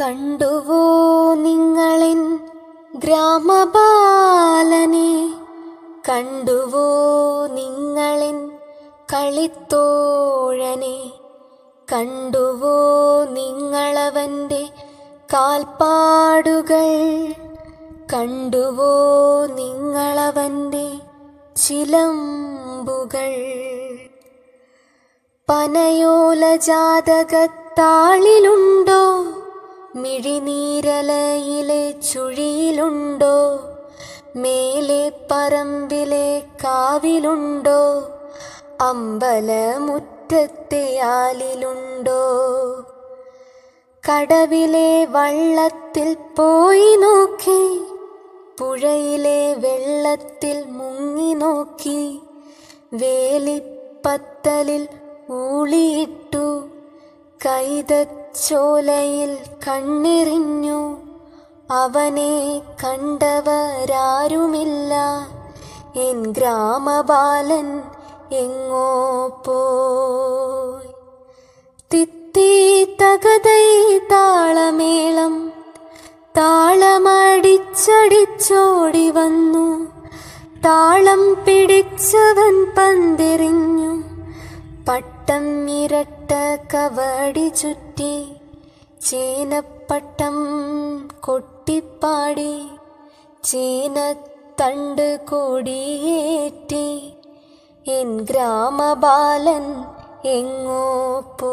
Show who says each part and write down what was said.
Speaker 1: കണ്ടുവോ നിങ്ങളെൻ ഗ്രാമബാലനെ? കണ്ടുവോ നിങ്ങളെൻ കളിത്തോഴനെ? കണ്ടുവോ നിങ്ങളവന്റെ കാൽപ്പാടുകൾ? കണ്ടുവോ നിങ്ങളവന്റെ ചിലമ്പുകൾ? പനയോല ജാതകത്താളിലുണ്ടോ? മിഴിനീരലയിലെ ചുഴിയിലുണ്ടോ? മേലെ പറമ്പിലെ കാവിലുണ്ടോ? അമ്പലമുറ്റത്തെ ആലിലുണ്ടോ? കടവിലെ വള്ളത്തിൽ പോയി നോക്കി പുഴയിലെ വെള്ളത്തിൽ മുങ്ങി നോക്കി വേലിപ്പത്തലിൽ ഊളിയിട്ടു കൈതച്ചോലയിൽ കണ്ണെറിഞ്ഞു അവനെ കണ്ടവരാരുമില്ല. എൻ ഗ്രാമബാലൻ എങ്ങോ പോയി. തിത്തി തകതൈ താളമേളം താളമടിച്ചടിച്ചോടി വന്നു. താളം പിടിച്ചവൻ പന്തെറിഞ്ഞു പട്ടം ഇരട്ട കവടി ചുറ്റി ചേനപ്പട്ടം കൊട്ടിപ്പാടി ചേനത്തണ്ട് കൊടിയേറ്റി. എൻ ഗ്രാമബാലൻ എങ്ങോ പോ